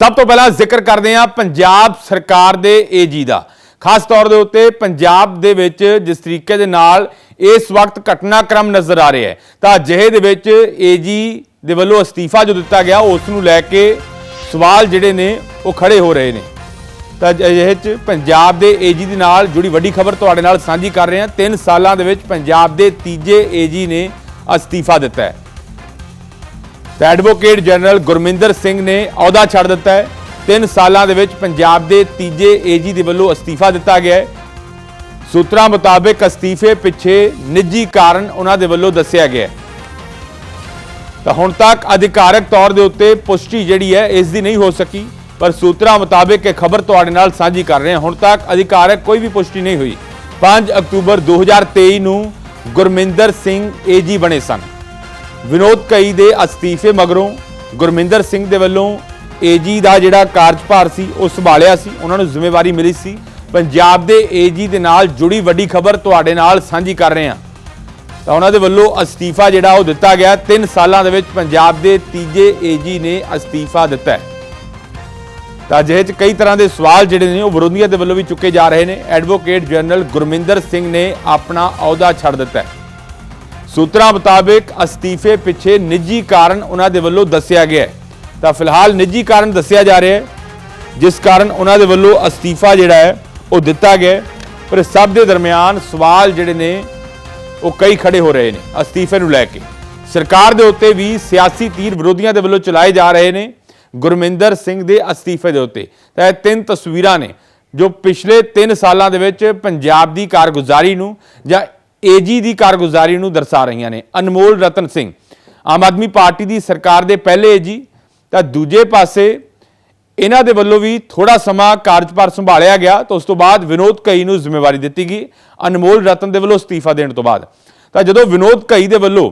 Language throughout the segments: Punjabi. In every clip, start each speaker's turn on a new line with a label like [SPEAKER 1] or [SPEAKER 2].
[SPEAKER 1] ਸਭ ਤੋਂ ਪਹਿਲਾਂ ਜ਼ਿਕਰ ਕਰਦੇ ਹਾਂ ਪੰਜਾਬ ਸਰਕਾਰ ਦੇ ਏਜੀ ਦਾ। ਖਾਸ ਤੌਰ ਦੇ ਉੱਤੇ ਪੰਜਾਬ ਦੇ ਵਿੱਚ ਜਿਸ ਤਰੀਕੇ ਦੇ ਨਾਲ ਇਸ ਵਕਤ ਘਟਨਾਕ੍ਰਮ ਨਜ਼ਰ ਆ ਰਿਹਾ ਹੈ, ਤਾਂ ਅਜਿਹੇ ਦੇ ਵਿੱਚ ਏਜੀ ਦੇ ਵੱਲੋਂ ਅਸਤੀਫਾ ਜੋ ਦਿੱਤਾ ਗਿਆ, ਉਸ ਨੂੰ ਲੈ ਕੇ ਸਵਾਲ ਜਿਹੜੇ ਨੇ ਉਹ ਖੜੇ ਹੋ ਰਹੇ ਨੇ। ਤਾਂ ਅਜਿਹੇ ਚ ਪੰਜਾਬ ਦੇ ਏਜੀ ਦੇ ਨਾਲ ਜੁੜੀ ਵੱਡੀ ਖਬਰ ਤੁਹਾਡੇ ਨਾਲ ਸਾਂਝੀ ਕਰ ਰਹੇ ਹਾਂ। 3 ਸਾਲਾਂ ਦੇ ਵਿੱਚ ਪੰਜਾਬ ਦੇ ਤੀਜੇ ਏਜੀ ਨੇ ਅਸਤੀਫਾ ਦਿੱਤਾ ਹੈ। ਤਾਂ ਐਡਵੋਕੇਟ ਜਨਰਲ ਗੁਰਮਿੰਦਰ ਸਿੰਘ ਨੇ ਅਹੁਦਾ ਛੱਡ ਦਿੱਤਾ ਹੈ। 3 ਸਾਲਾਂ ਦੇ ਵਿੱਚ ਪੰਜਾਬ ਦੇ ਤੀਜੇ ਏਜੀ ਦੇ ਵੱਲੋਂ ਅਸਤੀਫਾ ਦਿੱਤਾ ਗਿਆ ਹੈ। ਸੂਤਰਾਂ ਮੁਤਾਬਕ ਅਸਤੀਫੇ ਪਿੱਛੇ ਨਿੱਜੀ ਕਾਰਨ ਉਹਨਾਂ ਦੇ ਵੱਲੋਂ ਦੱਸਿਆ ਗਿਆ ਹੈ। ਤਾਂ ਹੁਣ ਤੱਕ ਅਧਿਕਾਰਕ ਤੌਰ ਦੇ ਉੱਤੇ ਪੁਸ਼ਟੀ ਜਿਹੜੀ ਹੈ, ਇਸ ਦੀ ਨਹੀਂ ਹੋ ਸਕੀ। ਪਰ ਸੂਤਰਾਂ ਮੁਤਾਬਕ ਇਹ ਖਬਰ ਤੁਹਾਡੇ ਨਾਲ ਸਾਂਝੀ ਕਰ ਰਹੇ ਹਾਂ। ਹੁਣ ਤੱਕ ਅਧਿਕਾਰਕ ਕੋਈ ਵੀ ਪੁਸ਼ਟੀ ਨਹੀਂ ਹੋਈ। 5 ਅਕਤੂਬਰ 2023 ਨੂੰ ਗੁਰਮਿੰਦਰ ਸਿੰਘ ਏਜੀ ਬਣੇ ਸਨ। ਵਿਨੋਦ ਕਈ ਦੇ ਅਸਤੀਫੇ ਮਗਰੋਂ ਗੁਰਮਿੰਦਰ ਸਿੰਘ ਦੇ ਵੱਲੋਂ ਏਜੀ ਦਾ ਜਿਹੜਾ ਕਾਰਜਭਾਰ ਸੀ, ਉਹ ਸੰਭਾਲਿਆ ਸੀ। ਉਹਨਾਂ ਨੂੰ ਜ਼ਿੰਮੇਵਾਰੀ ਮਿਲੀ ਸੀ। ਪੰਜਾਬ ਦੇ ਏਜੀ ਦੇ ਨਾਲ ਜੁੜੀ ਵੱਡੀ ਖਬਰ ਤੁਹਾਡੇ ਨਾਲ ਸਾਂਝੀ ਕਰ ਰਹੇ ਹਾਂ। ਤਾਂ ਉਹਨਾਂ ਦੇ ਵੱਲੋਂ ਅਸਤੀਫਾ ਜਿਹੜਾ ਉਹ ਦਿੱਤਾ ਗਿਆ। 3 ਸਾਲਾਂ ਦੇ ਵਿੱਚ ਪੰਜਾਬ ਦੇ ਤੀਜੇ ਏਜੀ ਨੇ ਅਸਤੀਫਾ ਦਿੱਤਾ ਹੈ। ਤਾਂ ਅਜਿਹੇ ਚ ਕਈ ਤਰ੍ਹਾਂ ਦੇ ਸਵਾਲ ਜਿਹੜੇ ਨੇ, ਉਹ ਵਿਰੋਧੀਆਂ ਦੇ ਵੱਲੋਂ ਵੀ ਚੁੱਕੇ ਜਾ ਰਹੇ ਨੇ। ਐਡਵੋਕੇਟ ਜਨਰਲ ਗੁਰਮਿੰਦਰ ਸਿੰਘ ਨੇ ਆਪਣਾ ਅਹੁਦਾ ਛੱਡ ਦਿੱਤਾ ਹੈ। ਸੂਤਰਾਂ ਮੁਤਾਬਕ ਅਸਤੀਫੇ ਪਿੱਛੇ ਨਿੱਜੀ ਕਾਰਨ ਉਹਨਾਂ ਦੇ ਵੱਲੋਂ ਦੱਸਿਆ ਗਿਆ ਹੈ। ਤਾਂ ਫਿਲਹਾਲ ਨਿੱਜੀ ਕਾਰਨ ਦੱਸਿਆ ਜਾ ਰਿਹਾ ਹੈ, ਜਿਸ ਕਾਰਨ ਉਹਨਾਂ ਦੇ ਵੱਲੋਂ ਅਸਤੀਫਾ ਜਿਹੜਾ ਹੈ, ਉਹ ਦਿੱਤਾ ਗਿਆ ਪਰ ਸਭ ਦੇ ਦਰਮਿਆਨ ਸਵਾਲ ਜਿਹੜੇ ਨੇ, ਉਹ ਕਈ ਖੜੇ ਹੋ ਰਹੇ ਨੇ, ਅਸਤੀਫੇ ਨੂੰ ਲੈ ਕੇ। ਸਰਕਾਰ ਦੇ ਉੱਤੇ ਵੀ ਸਿਆਸੀ ਤੀਰ ਵਿਰੋਧੀਆਂ ਦੇ ਵੱਲੋਂ ਚਲਾਏ ਜਾ ਰਹੇ ਨੇ, ਗੁਰਮਿੰਦਰ ਸਿੰਘ ਦੇ ਅਸਤੀਫੇ ਦੇ ਉੱਤੇ। ਤਾਂ ਇਹ ਤਿੰਨ ਤਸਵੀਰਾਂ ਨੇ, ਜੋ ਪਿਛਲੇ 3 ਸਾਲਾਂ ਦੇ ਵਿੱਚ ਪੰਜਾਬ ਦੀ ਕਾਰਗੁਜ਼ਾਰੀ ਨੂੰ ਜਾਂ ਏਜੀ ਦੀ ਕਾਰਗੁਜ਼ਾਰੀ ਨੂੰ ਦਰਸਾ ਰਹੀਆਂ ਨੇ। ਅਨਮੋਲ ਰਤਨ ਸਿੰਘ, ਆਮ ਆਦਮੀ ਪਾਰਟੀ ਦੀ ਸਰਕਾਰ ਦੇ ਪਹਿਲੇ ਏਜੀ ਤਾਂ ਦੂਜੇ ਪਾਸੇ ਇਹਨਾਂ ਦੇ ਵੱਲੋਂ ਵੀ ਥੋੜਾ ਸਮਾਂ ਕਾਰਜਭਾਰ ਸੰਭਾਲਿਆ ਗਿਆ ਤਾਂ ਉਸ ਤੋਂ ਬਾਅਦ ਵਿਨੋਦ ਕਈ ਨੂੰ ਜ਼ਿੰਮੇਵਾਰੀ ਦਿੱਤੀ ਗਈ। ਅਨਮੋਲ ਰਤਨ ਦੇ ਵੱਲੋਂ ਅਸਤੀਫਾ ਦੇਣ ਤੋਂ ਬਾਅਦ। ਤਾਂ ਜਦੋਂ ਵਿਨੋਦ ਕਈ ਦੇ ਵੱਲੋਂ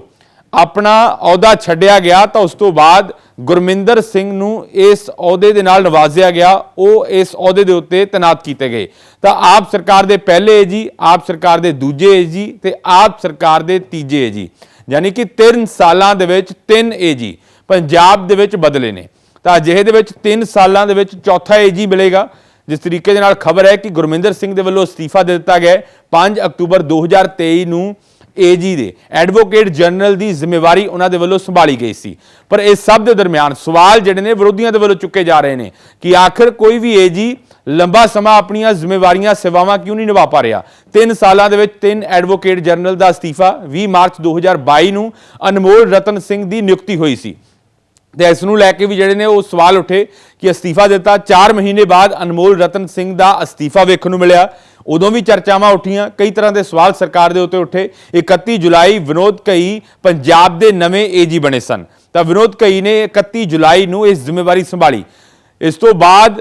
[SPEAKER 1] ਆਪਣਾ ਅਹੁਦਾ ਛੱਡਿਆ ਗਿਆ ਤਾਂ ਉਸ ਤੋਂ ਬਾਅਦ ਗੁਰਮਿੰਦਰ ਸਿੰਘ ਨੂੰ ਇਸ ਅਹੁਦੇ ਦੇ ਨਾਲ ਨਵਾਜ਼ਿਆ ਗਿਆ। ਉਹ ਇਸ ਅਹੁਦੇ ਦੇ ਉੱਤੇ ਤੈਨਾਤ ਕੀਤੇ ਗਏ। ਤਾਂ ਆਪ ਸਰਕਾਰ ਦੇ ਪਹਿਲੇ ਜੀ, ਆਪ ਸਰਕਾਰ ਦੇ ਦੂਜੇ ਜੀ ਤੇ ਆਪ ਸਰਕਾਰ ਦੇ ਤੀਜੇ ਜੀ। ਯਾਨੀ ਕਿ 3 ਸਾਲਾਂ ਦੇ ਵਿੱਚ 3 ਏਜੀ ਪੰਜਾਬ ਦੇ ਵਿੱਚ ਬਦਲੇ ਨੇ। ਤਾਂ ਅਜਿਹੇ ਦੇ ਵਿੱਚ 3 ਸਾਲਾਂ ਦੇ ਵਿੱਚ ਚੌਥਾ ਏਜੀ ਮਿਲੇਗਾ। ਜਿਸ ਤਰੀਕੇ ਦੇ ਨਾਲ ਖਬਰ ਹੈ ਕਿ ਗੁਰਮਿੰਦਰ ਸਿੰਘ ਦੇ ਵੱਲੋਂ ਅਸਤੀਫਾ ਦੇ ਦਿੱਤਾ ਗਿਆ ਹੈ। 5 ਅਕਤੂਬਰ 2023 ਨੂੰ ਏਜੀ ਦੇ ਐਡਵੋਕੇਟ ਜਨਰਲ ਦੀ ਜ਼ਿੰਮੇਵਾਰੀ ਉਹਨਾਂ ਦੇ ਵੱਲੋਂ ਸੰਭਾਲੀ ਗਈ ਸੀ। ਪਰ ਇਸ ਸਭ ਦੇ ਦਰਮਿਆਨ ਸਵਾਲ ਜਿਹੜੇ ਨੇ ਵਿਰੋਧੀਆਂ ਦੇ ਵੱਲੋਂ ਚੁੱਕੇ ਜਾ ਰਹੇ ਨੇ ਕਿ ਆਖਰ ਕੋਈ ਵੀ ਏਜੀ ਲੰਬਾ ਸਮਾਂ ਆਪਣੀਆਂ ਜ਼ਿੰਮੇਵਾਰੀਆਂ, ਸੇਵਾਵਾਂ ਕਿਉਂ ਨਹੀਂ ਨਿਭਾ ਪਾ ਰਿਹਾ? 3 ਸਾਲਾਂ ਦੇ ਵਿੱਚ ਤਿੰਨ ਐਡਵੋਕੇਟ ਜਨਰਲ ਦਾ ਅਸਤੀਫਾ 20 ਮਾਰਚ 2022 ਨੂੰ ਅਨਮੋਲ ਰਤਨ ਸਿੰਘ ਦੀ ਨਿਯੁਕਤੀ ਹੋਈ ਸੀ। ਤੇ ਇਸ ਨੂੰ ਲੈ ਕੇ ਵੀ ਜਿਹੜੇ ਨੇ ਉਹ ਸਵਾਲ ਉੱਠੇ ਕਿ ਅਸਤੀਫਾ ਦਿੱਤਾ। 4 ਮਹੀਨੇ ਬਾਅਦ ਅਨਮੋਲ ਰਤਨ ਸਿੰਘ ਦਾ ਅਸਤੀਫਾ ਵੇਖਣ ਨੂੰ ਮਿਲਿਆ। ਉਦੋਂ ਵੀ ਚਰਚਾਵਾਂ ਉੱਠੀਆਂ। ਕਈ ਤਰ੍ਹਾਂ ਦੇ ਸਵਾਲ ਸਰਕਾਰ ਦੇ ਉੱਤੇ ਉੱਠੇ। 31 ਜੁਲਾਈ ਵਿਨੋਦ ਕਈ ਪੰਜਾਬ ਦੇ ਨਵੇਂ ਏਜੀ ਬਣੇ ਸਨ। ਤਾਂ ਵਿਨੋਦ ਕਈ ਨੇ 31 ਜੁਲਾਈ ਨੂੰ ਇਸ ਜ਼ਿੰਮੇਵਾਰੀ ਸੰਭਾਲੀ। ਇਸ ਤੋਂ ਬਾਅਦ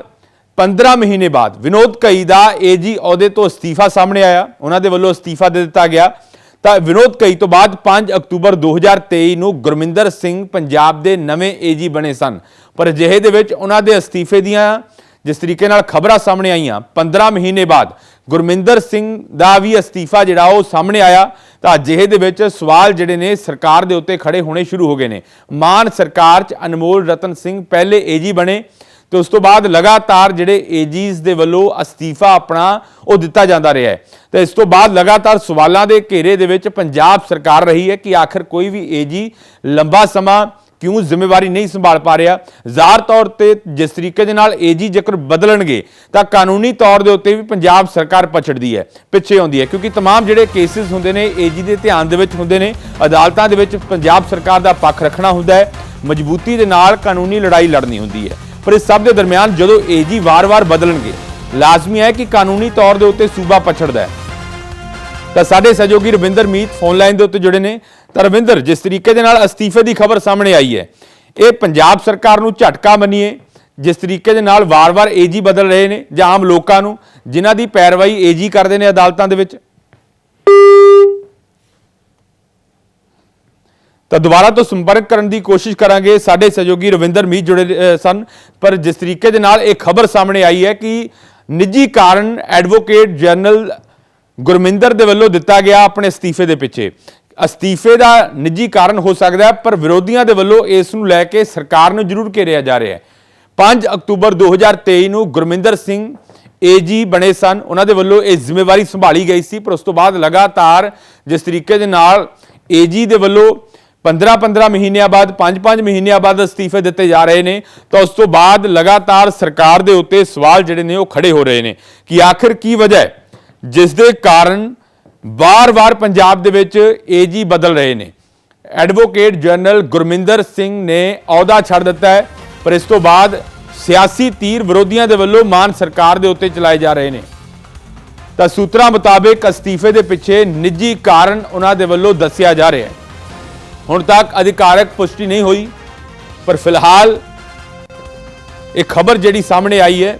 [SPEAKER 1] 15 ਮਹੀਨੇ ਬਾਅਦ ਵਿਨੋਦ ਕਈ ਦਾ ਏਜੀ ਅਹੁਦੇ ਤੋਂ ਅਸਤੀਫਾ ਸਾਹਮਣੇ ਆਇਆ। ਉਹਨਾਂ ਦੇ ਵੱਲੋਂ ਅਸਤੀਫਾ ਦੇ ਦਿੱਤਾ ਗਿਆ। ਤਾਂ ਵਿਨੋਦ, ਕਈ ਤੋਂ ਬਾਅਦ 5 ਅਕਤੂਬਰ 2023 ਨੂੰ ਗੁਰਮਿੰਦਰ ਸਿੰਘ ਪੰਜਾਬ ਦੇ ਨਵੇਂ ਏਜੀ ਬਣੇ ਸਨ। ਪਰ ਅਜਿਹੇ ਦੇ ਵਿੱਚ ਉਹਨਾਂ ਦੇ ਅਸਤੀਫੇ ਦੀਆਂ ਜਿਸ ਤਰੀਕੇ ਨਾਲ ਖਬਰਾਂ ਸਾਹਮਣੇ ਆਈਆਂ 15 ਮਹੀਨੇ ਬਾਅਦ ਗੁਰਮਿੰਦਰ ਸਿੰਘ ਦਾ ਵੀ ਅਸਤੀਫਾ ਜਿਹੜਾ ਉਹ ਸਾਹਮਣੇ ਆਇਆ। ਤਾਂ ਅਜਿਹੇ ਦੇ ਵਿੱਚ ਸਵਾਲ ਜਿਹੜੇ ਨੇ ਸਰਕਾਰ ਦੇ ਉੱਤੇ ਖੜੇ ਹੋਣੇ ਸ਼ੁਰੂ ਹੋ ਗਏ ਨੇ। ਮਾਨ ਸਰਕਾਰ 'ਚ ਅਨਮੋਲ ਰਤਨ ਸਿੰਘ ਪਹਿਲੇ ਏਜੀ ਬਣੇ। ਤੇ ਉਸ ਤੋਂ ਬਾਅਦ ਲਗਾਤਾਰ ਜਿਹੜੇ ਏਜੀਜ਼ ਦੇ ਵੱਲੋਂ ਅਸਤੀਫਾ ਆਪਣਾ ਉਹ ਦਿੱਤਾ ਜਾਂਦਾ ਰਿਹਾ ਹੈ ਤੇ ਇਸ ਤੋਂ ਬਾਅਦ ਲਗਾਤਾਰ ਸਵਾਲਾਂ ਦੇ ਘੇਰੇ ਦੇ ਵਿੱਚ ਪੰਜਾਬ ਸਰਕਾਰ ਰਹੀ ਹੈ ਕਿ ਆਖਰ ਕੋਈ ਵੀ ਏਜੀ ਲੰਬਾ ਸਮਾਂ ਕਿਉਂ ਜ਼ਿੰਮੇਵਾਰੀ ਨਹੀਂ ਸੰਭਾਲ ਪਾ ਰਿਹਾ ਜ਼ਾਹਰ ਤੌਰ ਤੇ ਜਿਸ ਤਰੀਕੇ ਦੇ ਨਾਲ ਏਜੀ ਜੇਕਰ ਬਦਲਣਗੇ ਤਾਂ ਕਾਨੂੰਨੀ ਤੌਰ ਦੇ ਉੱਤੇ ਵੀ ਪੰਜਾਬ ਸਰਕਾਰ ਪਛੜਦੀ ਹੈ ਪਿੱਛੇ ਆਉਂਦੀ ਹੈ ਕਿਉਂਕਿ तमाम ਜਿਹੜੇ ਕੇਸਿਸ ਹੁੰਦੇ ਨੇ ਏਜੀ ਦੇ ਧਿਆਨ ਦੇ ਵਿੱਚ ਹੁੰਦੇ ਨੇ ਅਦਾਲਤਾਂ ਦੇ ਵਿੱਚ ਪੰਜਾਬ ਸਰਕਾਰ ਦਾ ਪੱਖ ਰੱਖਣਾ ਹੁੰਦਾ ਹੈ ਮਜ਼ਬੂਤੀ ਦੇ ਨਾਲ ਕਾਨੂੰਨੀ ਲੜਾਈ ਲੜਨੀ ਹੁੰਦੀ ਹੈ ਪਰ ਇਸ ਸਭ ਦੇ ਦਰਮਿਆਨ ਜਦੋਂ ਏਜੀ ਵਾਰ-ਵਾਰ ਬਦਲਣਗੇ, ਲਾਜ਼ਮੀ ਹੈ ਕਿ ਕਾਨੂੰਨੀ ਤੌਰ ਦੇ ਉੱਤੇ ਸੂਬਾ ਪਛੜਦਾ ਹੈ। ਤਾਂ ਸਾਡੇ ਸਹਿਯੋਗੀ ਰਵਿੰਦਰ ਮੀਤ ਫੋਨ ਲਾਈਨ ਦੇ ਉੱਤੇ ਜੁੜੇ ਨੇ। ਤਾਂ ਰਵਿੰਦਰ, ਜਿਸ ਤਰੀਕੇ ਦੇ ਨਾਲ ਅਸਤੀਫੇ ਦੀ ਖਬਰ ਸਾਹਮਣੇ ਆਈ ਹੈ, ਇਹ ਪੰਜਾਬ ਸਰਕਾਰ ਨੂੰ ਝਟਕਾ ਮੰਨੀਏ, ਜਿਸ ਤਰੀਕੇ ਦੇ ਨਾਲ ਵਾਰ-ਵਾਰ ਏਜੀ ਬਦਲ ਰਹੇ ਨੇ ਜਾਂ ਆਮ ਲੋਕਾਂ ਨੂੰ, ਜਿਨ੍ਹਾਂ ਦੀ ਪੈਰਵਾਈ ਏਜੀ ਕਰਦੇ ਨੇ ਅਦਾਲਤਾਂ ਦੇ ਵਿੱਚ। ਤਾਂ ਦੁਬਾਰਾ ਤੋਂ ਸੰਪਰਕ ਕਰਨ ਦੀ ਕੋਸ਼ਿਸ਼ ਕਰਾਂਗੇ। ਸਾਡੇ ਸਹਿਯੋਗੀ ਰਵਿੰਦਰ ਮੀਤ ਜੁੜੇ ਸਨ। ਪਰ ਜਿਸ ਤਰੀਕੇ ਦੇ ਨਾਲ ਇਹ ਖਬਰ ਸਾਹਮਣੇ ਆਈ ਹੈ ਕਿ ਨਿੱਜੀ ਕਾਰਨ ਐਡਵੋਕੇਟ ਜਨਰਲ ਗੁਰਮਿੰਦਰ ਦੇ ਵੱਲੋਂ ਦਿੱਤਾ ਗਿਆ ਆਪਣੇ ਅਸਤੀਫੇ ਦੇ ਪਿੱਛੇ। ਅਸਤੀਫੇ ਦਾ ਨਿੱਜੀ ਕਾਰਨ ਹੋ ਸਕਦਾ ਹੈ, ਪਰ ਵਿਰੋਧੀਆਂ ਦੇ ਵੱਲੋਂ ਇਸ ਨੂੰ ਲੈ ਕੇ ਸਰਕਾਰ ਨੂੰ ਜ਼ਰੂਰ ਘੇਰਿਆ ਜਾ ਰਿਹਾ ਹੈ। 5 ਅਕਤੂਬਰ 2023 ਨੂੰ ਗੁਰਮਿੰਦਰ ਸਿੰਘ ਏਜੀ ਬਣੇ ਸਨ। ਉਹਨਾਂ ਦੇ ਵੱਲੋਂ ਇਹ ਜ਼ਿੰਮੇਵਾਰੀ ਸੰਭਾਲੀ ਗਈ ਸੀ, ਪਰ ਉਸ ਤੋਂ ਬਾਅਦ ਲਗਾਤਾਰ ਜਿਸ ਤਰੀਕੇ ਦੇ ਨਾਲ ਏਜੀ ਦੇ ਵੱਲੋਂ 15-15 ਮਹੀਨਿਆਂ ਬਾਅਦ 5-5 ਮਹੀਨਿਆਂ ਬਾਅਦ ਅਸਤੀਫੇ ਦਿੱਤੇ ਜਾ ਰਹੇ ਨੇ। ਤਾਂ ਉਸ ਤੋਂ ਬਾਅਦ ਲਗਾਤਾਰ ਸਰਕਾਰ ਦੇ ਉੱਤੇ ਸਵਾਲ ਜਿਹੜੇ ਨੇ ਉਹ ਖੜੇ ਹੋ ਰਹੇ ਨੇ। ਕਿ ਆਖਿਰ ਕੀ ਵਜ੍ਹਾ ਹੈ? ਜਿਸ ਦੇ ਕਾਰਨ ਵਾਰ-ਵਾਰ ਪੰਜਾਬ ਦੇ ਵਿੱਚ ਏਜੀ ਬਦਲ ਰਹੇ ਨੇ। ਐਡਵੋਕੇਟ ਜਨਰਲ ਗੁਰਮਿੰਦਰ ਸਿੰਘ ਨੇ ਅਹੁਦਾ ਛੱਡ ਦਿੱਤਾ ਹੈ, ਪਰ ਇਸ ਤੋਂ ਬਾਅਦ ਸਿਆਸੀ ਤੀਰ ਵਿਰੋਧੀਆਂ ਦੇ ਵੱਲੋਂ ਮਾਨ ਸਰਕਾਰ ਦੇ ਉੱਤੇ ਚਲਾਏ ਜਾ ਰਹੇ ਨੇ। ਤਾਂ ਸੂਤਰਾਂ ਮੁਤਾਬਕ ਅਸਤੀਫੇ ਦੇ ਪਿੱਛੇ ਨਿੱਜੀ ਕਾਰਨ ਉਹਨਾਂ ਦੇ ਵੱਲੋਂ ਦੱਸਿਆ ਜਾ ਰਿਹਾ ਹੈ। ਹੁਣ ਤੱਕ ਅਧਿਕਾਰਕ ਪੁਸ਼ਟੀ ਨਹੀਂ ਹੋਈ, ਪਰ ਫਿਲਹਾਲ ਇਹ ਖਬਰ ਜਿਹੜੀ ਸਾਹਮਣੇ ਆਈ ਹੈ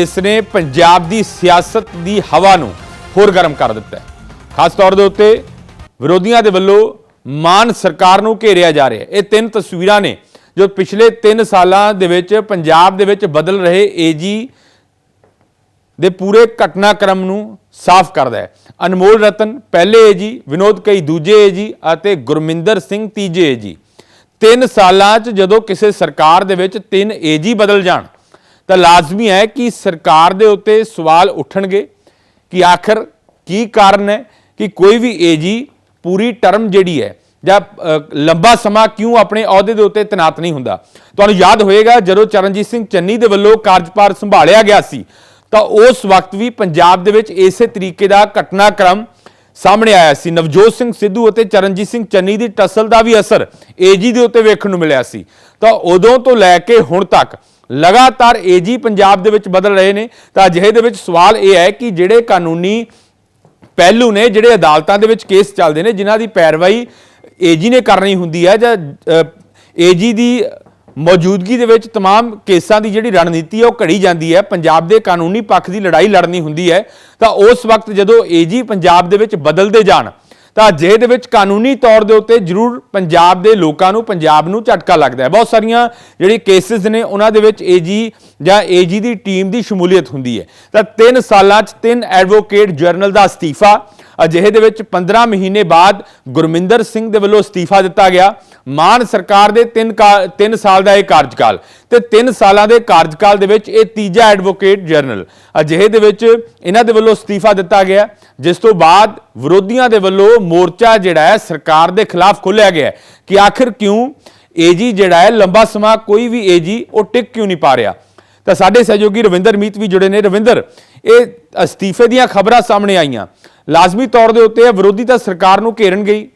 [SPEAKER 1] ਇਸ ਨੇ ਪੰਜਾਬ ਦੀ ਸਿਆਸਤ ਦੀ ਹਵਾ ਨੂੰ ਹੋਰ ਗਰਮ ਕਰ ਦਿੱਤਾ ਹੈ। ਖਾਸ ਤੌਰ ਦੇ ਉੱਤੇ ਵਿਰੋਧੀਆਂ ਦੇ ਵੱਲੋਂ ਮਾਨ ਸਰਕਾਰ ਨੂੰ ਘੇਰਿਆ ਜਾ ਰਿਹਾ ਹੈ। ਇਹ ਤਿੰਨ ਤਸਵੀਰਾਂ ਨੇ ਜੋ ਪਿਛਲੇ 3 ਸਾਲਾਂ ਦੇ ਵਿੱਚ ਪੰਜਾਬ ਦੇ ਵਿੱਚ ਬਦਲ ਰਹੇ ਏਜੀ ਦੇ ਪੂਰੇ ਘਟਨਾਕ੍ਰਮ ਨੂੰ ਸਾਫ਼ ਕਰਦਾ ਹੈ। ਅਨਮੋਲ ਰਤਨ, ਪਹਿਲੇ ਏ ਜੀ, ਵਿਨੋਦ ਕਈ, ਦੂਜੇ ਏ ਜੀ ਅਤੇ ਗੁਰਮਿੰਦਰ ਸਿੰਘ ਤੀਜੇ ਏ ਜੀ। ਤਿੰਨ ਸਾਲਾਂ 'ਚ ਜਦੋਂ ਕਿਸੇ ਸਰਕਾਰ ਦੇ ਵਿੱਚ ਤਿੰਨ ਏਜੀ ਬਦਲ ਜਾਣ, ਤਾਂ ਲਾਜ਼ਮੀ ਹੈ ਕਿ ਸਰਕਾਰ ਦੇ ਉੱਤੇ ਸਵਾਲ ਉੱਠਣਗੇ ਕਿ ਆਖਰ ਕੀ ਕਾਰਨ ਹੈ ਕਿ ਕੋਈ ਵੀ ਏਜੀ ਪੂਰੀ ਟਰਮ ਜਿਹੜੀ ਹੈ ਜਾਂ ਲੰਬਾ ਸਮਾਂ ਕਿਉਂ ਆਪਣੇ ਅਹੁਦੇ ਦੇ ਉੱਤੇ ਤੈਨਾਤ ਨਹੀਂ ਹੁੰਦਾ। ਤੁਹਾਨੂੰ ਯਾਦ ਹੋਏਗਾ ਜਦੋਂ ਚਰਨਜੀਤ ਸਿੰਘ ਚੰਨੀ ਦੇ ਵੱਲੋਂ ਕਾਰਜਪਾਲ ਸੰਭਾਲਿਆ ਗਿਆ ਸੀ ਤਾਂ ਉਸ ਵਕਤ ਵੀ ਪੰਜਾਬ ਦੇ ਵਿੱਚ ਇਸੇ ਤਰੀਕੇ ਦਾ ਘਟਨਾਕ੍ਰਮ ਸਾਹਮਣੇ ਆਇਆ ਸੀ। ਨਵਜੋਤ ਸਿੰਘ ਸਿੱਧੂ ਅਤੇ ਚਰਨਜੀਤ ਸਿੰਘ ਚੰਨੀ ਦੀ ਟਸਲ ਦਾ ਵੀ ਅਸਰ ਏਜੀ ਦੇ ਉੱਤੇ ਵੇਖਣ ਨੂੰ ਮਿਲਿਆ ਸੀ। ਤਾਂ ਉਦੋਂ ਤੋਂ ਲੈ ਕੇ ਹੁਣ ਤੱਕ ਲਗਾਤਾਰ ਏਜੀ ਪੰਜਾਬ ਦੇ ਵਿੱਚ ਬਦਲ ਰਹੇ ਨੇ। ਤਾਂ ਅਜਿਹੇ ਦੇ ਵਿੱਚ ਸਵਾਲ ਇਹ ਹੈ ਕਿ ਜਿਹੜੇ ਕਾਨੂੰਨੀ ਪਹਿਲੂ ਨੇ, ਜਿਹੜੇ ਅਦਾਲਤਾਂ ਦੇ ਵਿੱਚ ਕੇਸ ਚੱਲਦੇ ਨੇ, ਜਿਨ੍ਹਾਂ ਦੀ ਪੈਰਵਾਈ ਏਜੀ ਨੇ ਕਰਨੀ ਹੁੰਦੀ ਹੈ ਜਾਂ ਏਜੀ ਦੀ ਮੌਜੂਦਗੀ ਦੇ ਵਿੱਚ तमाम ਕੇਸਾਂ ਦੀ ਜਿਹੜੀ ਰਣਨੀਤੀ ਹੈ ਉਹ ਘੜੀ ਜਾਂਦੀ ਹੈ ਪੰਜਾਬ ਦੇ ਕਾਨੂੰਨੀ ਪੱਖ ਦੀ ਲੜਾਈ ਲੜਨੀ ਹੁੰਦੀ ਹੈ ਤਾਂ ਉਸ ਵਕਤ ਜਦੋਂ ਏਜੀ ਪੰਜਾਬ ਦੇ ਵਿੱਚ ਬਦਲਦੇ ਜਾਣ ਤਾਂ ਜੇ ਦੇ ਵਿੱਚ ਕਾਨੂੰਨੀ ਤੌਰ ਦੇ ਉੱਤੇ ਜ਼ਰੂਰ ਪੰਜਾਬ ਦੇ ਲੋਕਾਂ ਨੂੰ ਪੰਜਾਬ ਨੂੰ ਝਟਕਾ ਲੱਗਦਾ ਹੈ ਬਹੁਤ ਸਾਰੀਆਂ ਜਿਹੜੀ ਕੇਸਿਸ ਨੇ ਉਹਨਾਂ ਦੇ ਵਿੱਚ ਏਜੀ ਜਾਂ ਏਜੀ ਦੀ ਟੀਮ ਦੀ ਸ਼ਮੂਲੀਅਤ ਹੁੰਦੀ ਹੈ ਤਾਂ 3 ਸਾਲਾਂ 'ਚ ਤਿੰਨ ਐਡਵੋਕੇਟ ਜਰਨਲ ਦਾ ਅਸਤੀਫਾ ਅਜਿਹੇ ਦੇ ਵਿੱਚ 15 ਮਹੀਨੇ ਬਾਅਦ ਗੁਰਮਿੰਦਰ ਸਿੰਘ ਦੇ ਵੱਲੋਂ ਅਸਤੀਫਾ ਦਿੱਤਾ ਗਿਆ। ਮਾਨ ਸਰਕਾਰ ਦੇ 3 3 ਸਾਲ ਦਾ ਇਹ ਕਾਰਜਕਾਲ ਤੇ 3 ਸਾਲਾਂ ਦੇ ਕਾਰਜਕਾਲ ਦੇ ਵਿੱਚ ਇਹ ਤੀਜਾ ਐਡਵੋਕੇਟ ਜਨਰਲ। ਅਜਿਹੇ ਦੇ ਵਿੱਚ ਇਹਨਾਂ ਦੇ ਵੱਲੋਂ ਅਸਤੀਫਾ ਦਿੱਤਾ ਗਿਆ। ਜਿਸ ਤੋਂ ਬਾਅਦ ਵਿਰੋਧੀਆਂ ਦੇ ਵੱਲੋਂ ਮੋਰਚਾ ਜਿਹੜਾ ਹੈ ਸਰਕਾਰ ਦੇ ਖਿਲਾਫ ਖੋਲ੍ਹਿਆ ਗਿਆ ਕਿ ਆਖਿਰ ਕਿਉਂ ਏਜੀ ਜਿਹੜਾ ਹੈ ਲੰਬਾ ਸਮਾਂ ਕੋਈ ਵੀ ਏਜੀ ਉਹ ਟਿਕ ਕਿਉਂ ਨਹੀਂ ਪਾ ਰਿਹਾ। ਤਾਂ ਸਾਡੇ ਸਹਿਯੋਗੀ ਰਵਿੰਦਰ ਮੀਤ ਵੀ ਜੁੜੇ ਨੇ। ਰਵਿੰਦਰ ਇਹ ਅਸਤੀਫੇ ਦੀਆਂ ਖਬਰਾਂ ਸਾਹਮਣੇ ਆਈਆਂ। ਲਾਜ਼ਮੀ ਤੌਰ ਦੇ ਉੱਤੇ ਵਿਰੋਧੀ ਤਾਂ ਸਰਕਾਰ ਨੂੰ ਘੇਰਨ ਗਈ।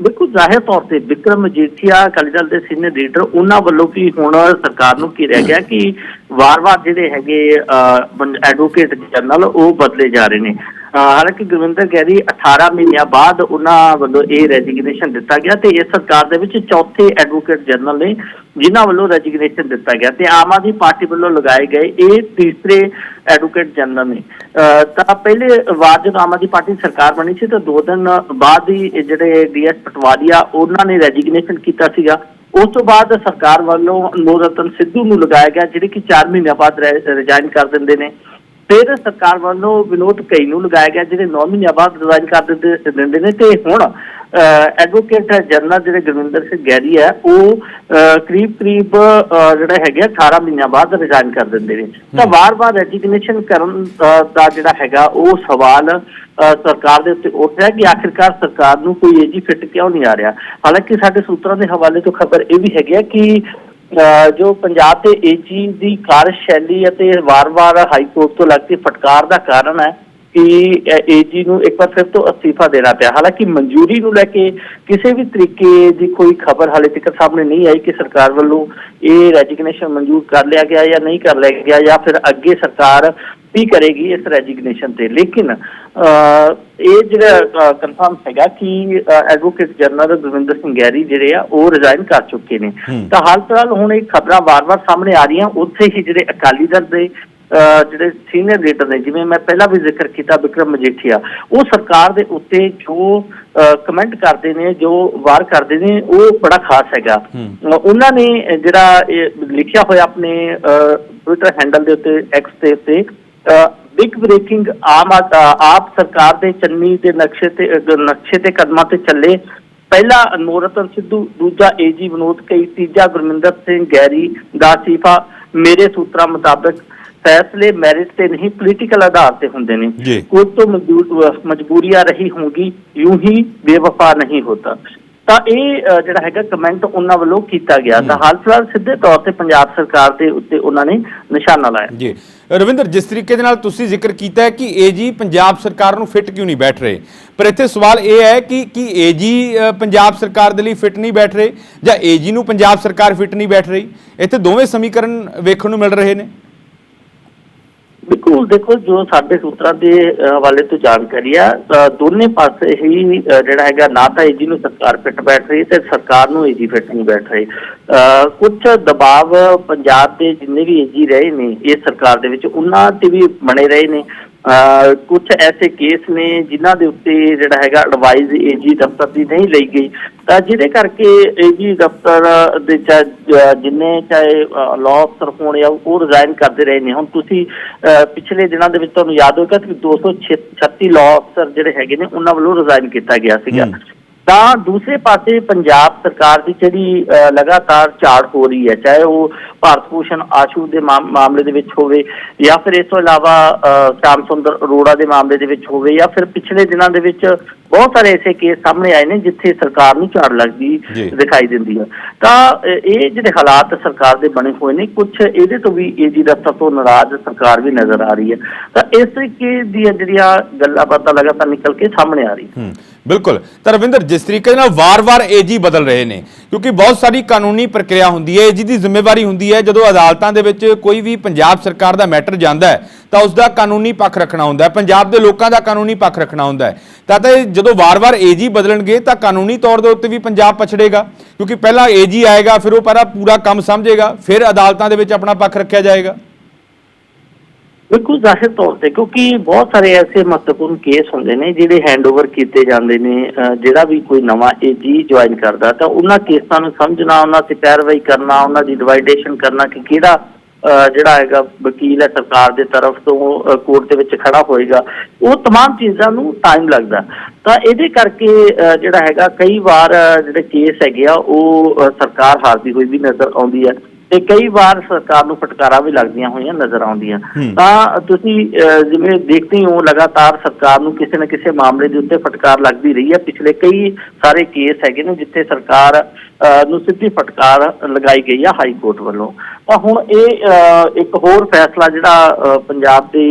[SPEAKER 2] ਬਿਲਕੁਲ ਜ਼ਾਹਿਰ ਤੌਰ ਤੇ ਵਿਕਰਮ ਮਜੀਠੀਆ ਅਕਾਲੀ ਦਲ ਦੇ ਸੀਨੀਅਰ ਲੀਡਰ, ਉਹਨਾਂ ਵੱਲੋਂ ਵੀ ਹੁਣ ਸਰਕਾਰ ਨੂੰ ਘੇਰਿਆ ਗਿਆ ਕਿ ਵਾਰ-ਵਾਰ ਜਿਹੜੇ ਹੈਗੇ ਐਡਵੋਕੇਟ ਜਨਰਲ ਉਹ ਬਦਲੇ ਜਾ ਰਹੇ ਨੇ। ਹਾਲਾਂਕਿ ਗੁਰਵਿੰਦਰ ਗੈਰੀ 18 ਮਹੀਨਿਆਂ ਬਾਅਦ ਉਹਨਾਂ ਵੱਲੋਂ ਇਹ ਰੈਜ਼ਿਗਨੇਸ਼ਨ ਦਿੱਤਾ ਗਿਆ ਤੇ ਇਸ ਸਰਕਾਰ ਦੇ ਵਿੱਚ ਚੌਥੇ ਐਡਵੋਕੇਟ ਜਨਰਲ ਨੇ ਜਿਨ੍ਹਾਂ ਵੱਲੋਂ ਰੈਜ਼ਿਗਨੇਸ਼ਨ ਦਿੱਤਾ ਗਿਆ ਤੇ ਆਮ ਆਦਮੀ ਪਾਰਟੀ ਵੱਲੋਂ ਲਗਾਏ ਗਏ ਇਹ ਤੀਸਰੇ ਐਡਵੋਕੇਟ ਜਨਰਲ ਨੇ। ਅਹ, ਤਾਂ ਪਹਿਲੇ ਵਾਰ ਜਦੋਂ ਆਮ ਆਦਮੀ ਪਾਰਟੀ ਸਰਕਾਰ ਬਣੀ ਸੀ ਤਾਂ ਦੋ ਦਿਨ ਬਾਅਦ ਹੀ ਇਹ ਜਿਹੜੇ ਡੀਐਸ ਪਟਵਾਰੀਆ, ਉਹਨਾਂ ਨੇ ਰੈਜ਼ਿਗਨੇਸ਼ਨ ਕੀਤਾ ਸੀਗਾ। ਉਸ ਤੋਂ ਬਾਅਦ ਸਰਕਾਰ ਵੱਲੋਂ ਅਨਮੋਲ ਸਿੱਧੂ ਨੂੰ ਲਗਾਇਆ ਗਿਆ, ਜਿਹੜੇ ਕਿ 4 ਮਹੀਨਿਆਂ ਬਾਅਦ ਰਿਜ਼ਾਈਨ ਕਰ ਦਿੰਦੇ ਨੇ। ਫਿਰ ਸਰਕਾਰ ਵੱਲੋਂ ਵਿਨੋਦ ਕਈ ਨੂੰ ਲਗਾਇਆ ਗਿਆ, ਜਿਹੜੇ 9 ਮਹੀਨਿਆਂ ਬਾਅਦ ਰਿਜ਼ਾਈਨ ਕਰ ਦਿੰਦੇ ਦਿੰਦੇ ਨੇ। ਤੇ ਹੁਣ ਐਡਵੋਕੇਟ ਜਨਰਲ ਜਿਹੜੇ ਗੁਰਵਿੰਦਰ ਸਿੰਘ ਗੈਰੀ ਹੈ ਉਹ ਕਰੀਬ ਕਰੀਬ ਜਿਹੜਾ ਹੈਗਾ 18 ਮਹੀਨਿਆਂ ਬਾਅਦ ਰਿਜ਼ਾਈਨ ਕਰ ਦਿੰਦੇ ਨੇ। ਤਾਂ ਵਾਰ-ਵਾਰ ਰੈਜ਼ਿਗਨੇਸ਼ਨ ਕਰਨ ਦਾ ਜਿਹੜਾ ਹੈਗਾ ਉਹ ਸਵਾਲ ਸਰਕਾਰ ਦੇ ਉੱਤੇ ਉੱਠ ਰਿਹਾ ਕਿ ਆਖਿਰਕਾਰ ਸਰਕਾਰ ਨੂੰ ਕੋਈ ਏਜੀ ਫਿੱਟ ਕਿਉਂ ਨਹੀਂ ਆ ਰਿਹਾ? ਹਾਲਾਂਕਿ ਸਾਡੇ ਸੂਤਰਾਂ ਦੇ ਹਵਾਲੇ ਤੋਂ ਖਬਰ ਇਹ ਵੀ ਹੈਗੀ ਹੈ ਕਿ ਜੋ ਪੰਜਾਬ ਤੇ ਏਜੀ ਦੀ ਕਾਰਜਸ਼ੈਲੀ ਅਤੇ ਵਾਰ-ਵਾਰ ਹਾਈ ਕੋਰਟ ਤੋਂ ਲੱਗਦੀ ਫਟਕਾਰ ਦਾ ਕਾਰਨ ਹੈ ਕਿ ਏਜੀ ਨੂੰ ਇੱਕ ਵਾਰ ਫਿਰ ਤੋਂ ਅਸਤੀਫਾ ਦੇਣਾ ਪਿਆ। ਹਾਲਾਂਕਿ ਮਨਜ਼ੂਰੀ ਨੂੰ ਲੈ ਕੇ ਕਿਸੇ ਵੀ ਤਰੀਕੇ ਦੀ ਕੋਈ ਖਬਰ ਹਾਲੇ ਤੱਕ ਸਾਹਮਣੇ ਨਹੀਂ ਆਈ ਕਿ ਸਰਕਾਰ ਵੱਲੋਂ ਇਹ ਰੈਜ਼ਿਗਨੇਸ਼ਨ ਮਨਜ਼ੂਰ ਕਰ ਲਿਆ ਗਿਆ ਜਾਂ ਨਹੀਂ ਕਰ ਲਿਆ ਗਿਆ ਜਾਂ ਫਿਰ ਅੱਗੇ ਸਰਕਾਰ ਕੀ ਕਰੇਗੀ ਇਸ ਰੈਜ਼ਿਗਨੇਸ਼ਨ ਤੇ। ਲੇਕਿਨ ਇਹ ਜਿਹੜਾ ਕਨਫਰਮ ਹੈਗਾ ਕਿ advocate general Gurvinder Singh Garry ਜਿਹੜੇ ਆ ਉਹ ਰਿਜ਼ਾਈਨ ਕਰ ਚੁੱਕੇ ਨੇ। ਤਾਂ ਹਾਲ ਫਿਲਹਾਲ ਹੁਣ ਇਹ ਖਬਰਾਂ ਵਾਰ-ਵਾਰ ਸਾਹਮਣੇ ਆ ਰਹੀਆਂ। ਉੱਥੇ ਹੀ ਜਿਹੜੇ ਅਕਾਲੀ ਦਲ ਦੇ ਜਿਹੜੇ ਸੀਨੀਅਰ ਲੀਡਰ ਨੇ ਜਿਵੇਂ ਮੈਂ ਪਹਿਲਾਂ ਵੀ ਜ਼ਿਕਰ ਕੀਤਾ ਵਿਕਰਮ ਮਜੀਠੀਆ ਉਹ ਸਰਕਾਰ ਦੇ ਉੱਤੇ ਜੋ ਕਮੈਂਟ ਕਰਦੇ ਨੇ ਜੋ ਵਾਰ ਕਰਦੇ ਨੇ ਉਹ ਬੜਾ ਖਾਸ ਹੈਗਾ। ਉਹਨਾਂ ਨੇ ਜਿਹੜਾ ਲਿਖਿਆ ਹੋਇਆ ਆਪਣੇ ਟਵਿੱਟਰ ਹੈਂਡਲ ਦੇ ਉੱਤੇ ਐਕਸ ਦੇ ਉੱਤੇ ਬਿਗ ਬ੍ਰੇਕਿੰਗ ਆਮ ਆਪ ਸਰਕਾਰ ਦੇ ਚੰਨੀ ਦੇ ਨਕਸ਼ੇ ਤੇ ਨਕਸ਼ੇ ਤੇ ਕਦਮਾਂ ਤੇ ਚੱਲੇ। ਪਹਿਲਾ ਅਨਮੋਲਰਤਨ ਸਿੱਧੂ ਦੂਜਾ ਏਜੀ ਵਿਨੋਦ ਕਈ ਤੀਜਾ ਗੁਰਮਿੰਦਰ ਸਿੰਘ ਗੈਰੀ ਦਾ ਅਸਤੀਫਾ। ਮੇਰੇ ਸੂਤਰਾਂ ਮੁਤਾਬਕ ਫੈਸਲੇ ਮੈਰਿਟ ਤੇ ਨਹੀਂ ਪੋਲੀਟੀਕਲ ਆਧਾਰ ਤੇ ਹੁੰਦੇ ਨੇ। ਕੋਈ ਤੋਂ ਮਜਬੂਰੀਆਂ ਰਹੀ ਹੋਗੀ ਯੂੰ ਹੀ ਬੇਵਫਾ ਨਹੀਂ ਹੁੰਦਾ ਤਾਂ ਇਹ ਜਿਹੜਾ ਹੈਗਾ ਕਮੈਂਟ ਉਹਨਾਂ ਵੱਲੋਂ ਕੀਤਾ ਗਿਆ। ਤਾਂ ਹਾਲ ਫਿਲਹਾਲ ਸਿੱਧੇ ਤੌਰ ਤੇ ਪੰਜਾਬ ਸਰਕਾਰ ਦੇ ਉੱਤੇ ਉਹਨਾਂ ਨੇ ਨਿਸ਼ਾਨਾ ਲਾਇਆ।
[SPEAKER 1] ਜੀ। ਰਵਿੰਦਰ ਜਿਸ ਤਰੀਕੇ ਦੇ ਨਾਲ ਤੁਸੀਂ ਜ਼ਿਕਰ ਕੀਤਾ ਹੈ ਕਿ ਏਜੀ ਪੰਜਾਬ ਸਰਕਾਰ ਨੂੰ ਫਿੱਟ ਕਿਉਂ ਨਹੀਂ ਬੈਠ ਰਹੇ? ਪਰ ਇੱਥੇ ਸਵਾਲ ਇਹ ਹੈ ਕਿ ਕਿ ਏਜੀ ਪੰਜਾਬ ਸਰਕਾਰ ਦੇ ਲਈ ਫਿੱਟ ਨਹੀਂ ਬੈਠ ਰਹੇ ਜਾਂ ਏਜੀ ਨੂੰ ਪੰਜਾਬ ਸਰਕਾਰ ਫਿੱਟ ਨਹੀਂ ਬੈਠ ਰਹੀ? ਇੱਥੇ ਦੋਵੇਂ ਸਮੀਕਰਨ ਵੇਖਣ ਨੂੰ ਮਿਲ ਰਹੇ ਨੇ।
[SPEAKER 2] ਬਿਲਕੁਲ ਦੇਖੋ ਜੋ ਸਾਡੇ ਸੂਤਰਾਂ ਦੇ ਹਵਾਲੇ ਤੋਂ ਜਾਣਕਾਰੀ ਆ ਦੋਨੇ ਪਾਸੇ ਹੀ ਜਿਹੜਾ ਹੈਗਾ ਨਾ ਤਾਂ ਏਜੀ ਨੂੰ ਸਰਕਾਰ ਫਿੱਟ ਬੈਠ ਰਹੀ ਤੇ ਸਰਕਾਰ ਨੂੰ ਏਜੀ ਫਿੱਟ ਨਹੀਂ ਬੈਠ ਰਹੀ। ਅ, ਕੁਝ ਦਬਾਅ ਪੰਜਾਬ ਦੇ ਜਿੰਨੇ ਵੀ ਏਜੀ ਰਹੇ ਨੇ ਇਹ ਸਰਕਾਰ ਦੇ ਵਿੱਚ ਉਹਨਾਂ ਤੇ ਵੀ ਬਣੇ ਰਹੇ ਨੇ। ਕੁਝ ਐਸੇ ਕੇਸ ਨੇ ਜਿਨ੍ਹਾਂ ਦੇ ਉੱਤੇ ਜਿਹੜਾ ਹੈਗਾ ਐਡਵਾਈਜ਼ ਏਜੀ ਦਫ਼ਤਰ ਦੀ ਨਹੀਂ ਲਈ ਗਈ। ਤਾਂ ਜਿਹਦੇ ਕਰਕੇ ਏਜੀ ਦਫ਼ਤਰ ਦੇ ਚਾਹੇ ਜਿੰਨੇ ਚਾਹੇ ਲਾਅ ਅਫਸਰ ਹੋਣ ਜਾਂ ਉਹ ਰਿਜ਼ਾਈਨ ਕਰਦੇ ਰਹੇ ਨੇ। ਹੁਣ ਤੁਸੀਂ ਅ, ਪਿਛਲੇ ਦਿਨਾਂ ਦੇ ਵਿੱਚ ਤੁਹਾਨੂੰ ਯਾਦ ਹੋਵੇਗਾ ਕਿ 236 ਲਾਅ ਅਫਸਰ ਜਿਹੜੇ ਹੈਗੇ ਨੇ ਉਹਨਾਂ ਵੱਲੋਂ ਰਿਜ਼ਾਈਨ ਕੀਤਾ ਗਿਆ ਸੀਗਾ। ਤਾਂ ਦੂਸਰੇ ਪਾਸੇ ਪੰਜਾਬ ਸਰਕਾਰ ਦੀ ਜਿਹੜੀ ਅ, ਲਗਾਤਾਰ ਝਾੜ ਹੋ ਰਹੀ ਹੈ ਚਾਹੇ ਉਹ ਭਾਰਤ ਭੂਸ਼ਣ ਆਸ਼ੂ ਦੇ ਮਾਮ- ਮਾਮਲੇ ਦੇ ਵਿੱਚ ਹੋਵੇ ਜਾਂ ਫਿਰ ਇਸ ਤੋਂ ਇਲਾਵਾ ਅ, ਸ਼ਾਮ ਸੁੰਦਰ ਅਰੋੜਾ ਦੇ ਮਾਮਲੇ ਦੇ ਵਿੱਚ ਹੋਵੇ ਜਾਂ ਫਿਰ ਪਿਛਲੇ ਦਿਨਾਂ ਦੇ ਵਿੱਚ ਬਹੁਤ ਸਾਰੇ ਐਸੇ ਕੇਸ ਸਾਹਮਣੇ ਆਏ ਨੇ ਜਿੱਥੇ ਸਰਕਾਰ ਨੂੰ ਝਾੜ ਲੱਗਦੀ। ਦਿਖਾਈ ਦਿੰਦੀ ਹੈ ਤਾਂ ਇਹ ਜਿਹੜੇ ਹਾਲਾਤ ਸਰਕਾਰ ਦੇ ਬਣੇ ਹੋਏ ਨੇ ਕੁਝ ਇਹਦੇ ਤੋਂ ਵੀ ਏਜੀ ਦਫ਼ਤਰ ਤੋਂ ਨਾਰਾਜ਼ ਸਰਕਾਰ ਵੀ ਨਜ਼ਰ ਆ ਰਹੀ ਹੈ। ਤਾਂ ਇਸ ਤਰੀਕੇ ਦੀਆਂ ਜਿਹੜੀਆਂ ਗੱਲਾਂ ਬਾਤਾਂ ਲਗਾਤਾਰ ਨਿਕਲ ਕੇ ਸਾਹਮਣੇ ਆ ਰਹੀ
[SPEAKER 1] ਹੂੰ ਬਿਲਕੁਲ। ਤਾਂ ਰਵਿੰਦਰ ਜਿਸ ਤਰੀਕੇ ਦੇ ਨਾਲ ਵਾਰ-ਵਾਰ ਏਜੀ ਬਦਲ ਰਹੇ ਨੇ ਕਿਉਂਕਿ ਬਹੁਤ ਸਾਰੀ ਕਾਨੂੰਨੀ ਪ੍ਰਕਿਰਿਆ ਹੁੰਦੀ ਹੈ ਏਜੀ ਦੀ ਜ਼ਿੰਮੇਵਾਰੀ ਹੁੰਦੀ ਹੈ ਜਦੋਂ ਅਦਾਲਤਾਂ ਦੇ ਵਿੱਚ ਕੋਈ ਵੀ ਪੰਜਾਬ ਸਰਕਾਰ ਦਾ ਮੈਟਰ ਜਾਂਦਾ ਹੈ ਤਾਂ ਉਸ ਦਾ ਕਾਨੂੰਨੀ ਪੱਖ ਰੱਖਣਾ ਹੁੰਦਾ ਹੈ। ਪੰਜਾਬ ਦੇ ਲੋਕਾਂ ਦਾ ਕਾਨੂੰਨੀ ਪੱਖ ਰੱਖਣਾ ਹੁੰਦਾ ਹੈ। ਤਾਂ ਤਾਂ ਜਦੋਂ ਵਾਰ-ਵਾਰ ਏਜੀ ਬਦਲਣਗੇ ਤਾਂ ਕਾਨੂੰਨੀ ਤੌਰ ਦੇ ਉੱਤੇ ਵੀ ਪੰਜਾਬ ਪਛੜੇਗਾ। ਕਿਉਂਕਿ ਪਹਿਲਾਂ ਏਜੀ ਆਏਗਾ, ਫਿਰ ਉਹ ਪਹਿਲਾਂ ਪੂਰਾ ਕੰਮ ਸਮਝੇਗਾ, ਫਿਰ ਅਦਾਲਤਾਂ ਦੇ ਵਿੱਚ ਆਪਣਾ ਪੱਖ ਰੱਖਿਆ ਜਾਏਗਾ।
[SPEAKER 2] ਬਿਲਕੁਲ ਜ਼ਾਹਿਰ ਤੌਰ ਤੇ, ਕਿਉਂਕਿ ਬਹੁਤ ਸਾਰੇ ਐਸੇ ਮਹੱਤਵਪੂਰਨ ਕੇਸ ਹੁੰਦੇ ਨੇ ਜਿਹੜੇ ਹੈਂਡਓਵਰ ਕੀਤੇ ਜਾਂਦੇ ਨੇ ਜਿਹੜਾ ਵੀ ਕੋਈ ਨਵਾਂ ਏਜੀ ਜੁਆਇਨ ਕਰਦਾ, ਤਾਂ ਉਹਨਾਂ ਕੇਸਾਂ ਨੂੰ ਸਮਝਣਾ, ਉਹਨਾਂ ਤੇ ਪੈਰਵਾਈ ਕਰਨਾ, ਉਹਨਾਂ ਦੀ ਡਿਵਾਈਡੇਸ਼ਨ ਕਰਨਾ ਕਿ ਕਿਹੜਾ ਜਿਹੜਾ ਹੈਗਾ ਵਕੀਲ ਹੈ ਸਰਕਾਰ ਦੇ ਤਰਫ ਤੋਂ ਕੋਰਟ ਦੇ ਵਿੱਚ ਖੜਾ ਹੋਏਗਾ ਉਹ तमाम ਚੀਜ਼ਾਂ ਨੂੰ ਟਾਈਮ ਲੱਗਦਾ ਤਾਂ ਇਹਦੇ ਕਰਕੇ ਅਹ ਜਿਹੜਾ ਹੈਗਾ ਕਈ ਵਾਰ ਅਹ ਜਿਹੜੇ ਕੇਸ ਹੈਗੇ ਆ ਉਹ ਅਹ ਸਰਕਾਰ ਹਾਰਦੀ ਹੋਈ ਵੀ ਨਜ਼ਰ ਆਉਂਦੀ ਹੈ ਤੇ ਕਈ ਵਾਰ ਸਰਕਾਰ ਨੂੰ ਫਟਕਾਰਾਂ ਵੀ ਲੱਗਦੀਆਂ ਹੋਈਆਂ ਨਜ਼ਰ ਆਉਂਦੀਆਂ।
[SPEAKER 1] ਹੂੰ।
[SPEAKER 2] ਤਾਂ ਤੁਸੀਂ ਜਿਵੇਂ ਦੇਖਦੇ ਹੀ ਹੋ ਲਗਾਤਾਰ ਸਰਕਾਰ ਨੂੰ ਕਿਸੇ ਨਾ ਕਿਸੇ ਮਾਮਲੇ ਦੇ ਉੱਤੇ ਫਟਕਾਰ ਲੱਗਦੀ ਰਹੀ ਹੈ। ਪਿਛਲੇ ਕਈ ਸਾਰੇ ਕੇਸ ਹੈਗੇ ਨੇ ਜਿੱਥੇ ਸਰਕਾਰ ਨੂੰ ਸਿੱਧੀ ਫਟਕਾਰ ਲਗਾਈ ਗਈ ਆ ਹਾਈ ਕੋਰਟ ਵੱਲੋਂ। ਤਾਂ ਹੁਣ ਇਹ ਇੱਕ ਹੋਰ ਫੈਸਲਾ ਜਿਹੜਾ ਪੰਜਾਬ ਦੇ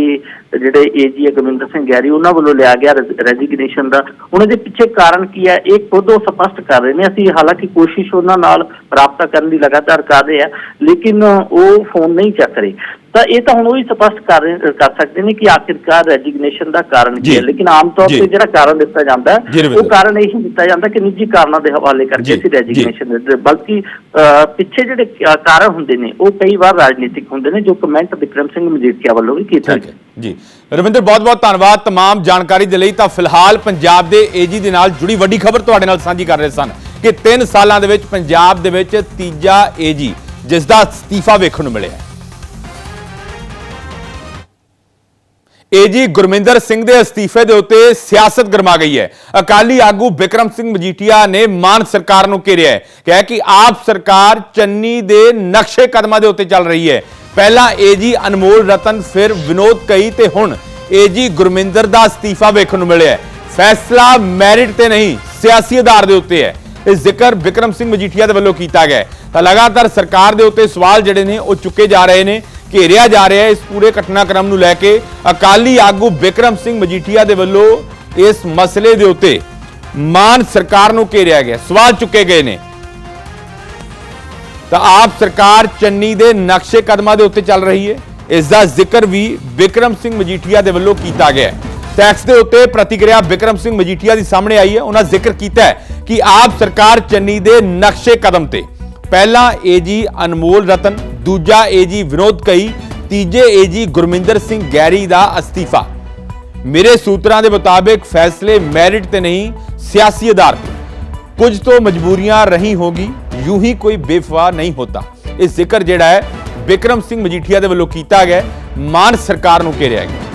[SPEAKER 2] ਜਿਹੜੇ ਏਜੀ ਗਮਿੰਦਰ ਸਿੰਘ ਗੈਰੀ ਉਹਨਾਂ ਵੱਲੋਂ ਲਿਆ ਗਿਆ ਰੈਜ਼ਿਗਨੇਸ਼ਨ ਦਾ। ਉਹਨਾਂ ਦੇ ਪਿੱਛੇ ਕਾਰਨ ਕੀ ਹੈ? ਇਹ ਖੁਦ ਉਹ ਸਪਸ਼ਟ ਕਰ ਰਹੇ ਨੇ। ਅਸੀਂ ਹਾਲਾਂਕਿ ਕੋਸ਼ਿਸ਼ ਉਹਨਾਂ ਨਾਲ ਰਾਬਤਾ ਕਰਨ ਦੀ ਲਗਾਤਾਰ ਕਰ ਰਹੇ ਆ ਲੇਕਿਨ ਉਹ ਫੋਨ ਨਹੀਂ ਚੱਕ ਰਹੇ। ਤਾਂ ਇਹ ਤਾਂ ਹੁਣ ਉਹ ਹੀ ਸਪਸ਼ਟ ਕਰ ਰਹੇ ਕਰ ਸਕਦੇ ਨੇ ਕਿ ਆਖਿਰਕਾਰ ਰੈਜ਼ਿਗਨੇਸ਼ਨ ਦਾ ਕਾਰਨ ਕੀ
[SPEAKER 1] ਜੀ।
[SPEAKER 2] ਹੈ ਲੇਕਿਨ ਆਮ ਤੌਰ
[SPEAKER 1] ਜੀ।
[SPEAKER 2] ਤੇ ਜਿਹੜਾ ਕਾਰਨ ਦਿੱਤਾ ਜਾਂਦਾ
[SPEAKER 1] ਜੀ,
[SPEAKER 2] ਹੈ
[SPEAKER 1] ਰਵਿੰਦਰ।
[SPEAKER 2] ਉਹ ਕਾਰਨ ਇਹ ਦਿੱਤਾ ਜਾਂਦਾ ਕਿ ਨਿੱਜੀ ਕਾਰਨਾਂ ਦੇ ਹਵਾਲੇ
[SPEAKER 1] ਜੀ,
[SPEAKER 2] ਕਰਕੇ ਅਸੀਂ
[SPEAKER 1] ਜੀ।
[SPEAKER 2] ਰੈਜ਼ਿਗਨੇਸ਼ਨ ਦਿੰਦੇ ਬਲਕਿ ਅਹ, ਪਿੱਛੇ ਜਿਹੜੇ ਕ- ਕਾਰਨ ਹੁੰਦੇ ਨੇ ਉਹ ਕਈ ਵਾਰ ਰਾਜਨੀਤਿਕ ਹੁੰਦੇ ਨੇ ਜੋ ਕਮੈਂਟ ਵਿਕਰਮ ਸਿੰਘ ਮਜੀਠੀਆ ਵੱਲੋਂ ਵੀ ਕੀਤਾ
[SPEAKER 1] ਠੀਕ ਹੈ ਜੀ ਰਵਿੰਦਰ ਬਹੁਤ ਬਹੁਤ ਧੰਨਵਾਦ तमाम ਜਾਣਕਾਰੀ ਦੇ ਲਈ ਤਾਂ ਫਿਲਹਾਲ ਪੰਜਾਬ ਦੇ ਏਜੀ ਦੇ ਨਾਲ ਜੁੜੀ ਵੱਡੀ ਖਬਰ ਤੁਹਾਡੇ ਨਾਲ ਸਾਂਝੀ ਕਰ ਰਹੇ ਸਨ ਕਿ 3 ਸਾਲਾਂ ਦੇ ਵਿੱਚ ਪੰਜਾਬ ਦੇ ਵਿੱਚ ਤੀਜਾ ਏਜੀ ਜਿਸ ਦਾ ਅਸਤੀਫਾ ਵੇਖਣ ਨੂੰ ਮਿਲਿਆ ਏਜੀ ਗੁਰਮਿੰਦਰ ਸਿੰਘ ਦੇ ਅਸਤੀਫੇ ਦੇ ਉੱਤੇ ਸਿਆਸਤ ਗਰਮਾ ਗਈ ਹੈ। ਅਕਾਲੀ ਆਗੂ ਬਿਕਰਮ ਸਿੰਘ ਮਜੀਠੀਆ ਨੇ ਮਾਨ ਸਰਕਾਰ ਨੂੰ ਘੇਰਿਆ ਹੈ। ਕਿਹਾ ਕਿ ਆਪ ਸਰਕਾਰ ਚੰਨੀ ਦੇ ਨਕਸ਼ੇ ਕਦਮਾਂ ਦੇ ਉੱਤੇ ਚੱਲ ਰਹੀ ਹੈ। ਪਹਿਲਾਂ ਏਜੀ ਅਨਮੋਲ ਰਤਨ, ਫਿਰ ਵਿਨੋਦ ਕਈ ਤੇ ਹੁਣ ਏਜੀ ਗੁਰਮਿੰਦਰ ਦਾ ਅਸਤੀਫਾ ਵੇਖਣ ਨੂੰ ਮਿਲਿਆ ਫੈਸਲਾ ਮੈਰਿਟ ਤੇ ਨਹੀਂ, ਸਿਆਸੀ ਆਧਾਰ ਦੇ ਉੱਤੇ ਹੈ। ਇਹ ਜ਼ਿਕਰ ਵਿਕਰਮ ਸਿੰਘ ਮਜੀਠੀਆ ਦੇ ਵੱਲੋਂ ਕੀਤਾ ਗਿਆ ਤਾਂ ਲਗਾਤਾਰ ਸਰਕਾਰ ਦੇ ਉੱਤੇ ਸਵਾਲ ਜਿਹੜੇ ਨੇ ਉਹ ਚੁੱਕੇ ਜਾ ਰਹੇ ਨੇ। ਘੇਰਿਆ ਜਾ ਰਿਹਾ ਹੈ ਇਸ ਪੂਰੇ ਘਟਨਾਕ੍ਰਮ ਨੂੰ ਲੈ ਕੇ। ਅਕਾਲੀ ਆਗੂ ਬਿਕਰਮ ਸਿੰਘ ਮਜੀਠੀਆ ਦੇ ਵੱਲੋਂ ਇਸ ਮਸਲੇ ਦੇ ਉੱਤੇ ਮਾਨ ਸਰਕਾਰ ਨੂੰ ਘੇਰਿਆ ਗਿਆ। ਸਵਾਲ ਚੁੱਕੇ ਗਏ ਨੇ। ਤਾਂ ਆਪ ਸਰਕਾਰ ਚੰਨੀ ਦੇ ਨਕਸ਼ੇ ਕਦਮਾਂ ਦੇ ਉੱਤੇ ਚੱਲ ਰਹੀ ਹੈ। ਇਸ ਦਾ ਜ਼ਿਕਰ ਵੀ ਬਿਕਰਮ ਸਿੰਘ ਮਜੀਠੀਆ ਦੇ ਵੱਲੋਂ ਕੀਤਾ ਗਿਆ ਹੈ। ਟੈਕਸ ਦੇ ਉੱਤੇ ਪ੍ਰਤੀਕਿਰਿਆ ਬਿਕਰਮ ਸਿੰਘ ਮਜੀਠੀਆ ਦੀ ਸਾਹਮਣੇ ਆਈ ਹੈ। ਉਹਨਾਂ ਜ਼ਿਕਰ ਕੀਤਾ ਹੈ ਕਿ ਆਪ ਸਰਕਾਰ ਚੰਨੀ ਦੇ ਨਕਸ਼ੇ ਕਦਮ ਤੇ। ਪਹਿਲਾ ਏਜੀ ਅਨਮੋਲ ਰਤਨ ਦੂਜਾ ਏਜੀ ਵਿਨੋਦ ਕਈ, ਤੀਜੇ ਏਜੀ ਗੁਰਮਿੰਦਰ ਸਿੰਘ ਗੈਰੀ ਦਾ ਅਸਤੀਫਾ। ਮੇਰੇ ਸੂਤਰਾਂ ਦੇ ਮੁਤਾਬਕ ਫੈਸਲੇ ਮੈਰਿਟ ਤੇ ਨਹੀਂ, ਸਿਆਸੀ ਆਧਾਰ ਤੇ। ਕੁਝ ਤੋਂ ਮਜਬੂਰੀਆਂ ਰਹੀ ਹੋਗੀ, ਯੂੰ ਹੀ ਕੋਈ ਬੇਫਵਾ ਨਹੀਂ ਹੁੰਦਾ ਇਹ ਜ਼ਿਕਰ ਜਿਹੜਾ ਹੈ, ਬਿਕਰਮ ਸਿੰਘ ਮਜੀਠੀਆ ਦੇ ਵੱਲੋਂ ਕੀਤਾ ਗਿਆ ਮਾਨ ਸਰਕਾਰ ਨੂੰ ਘੇਰਿਆ ਗਿਆ।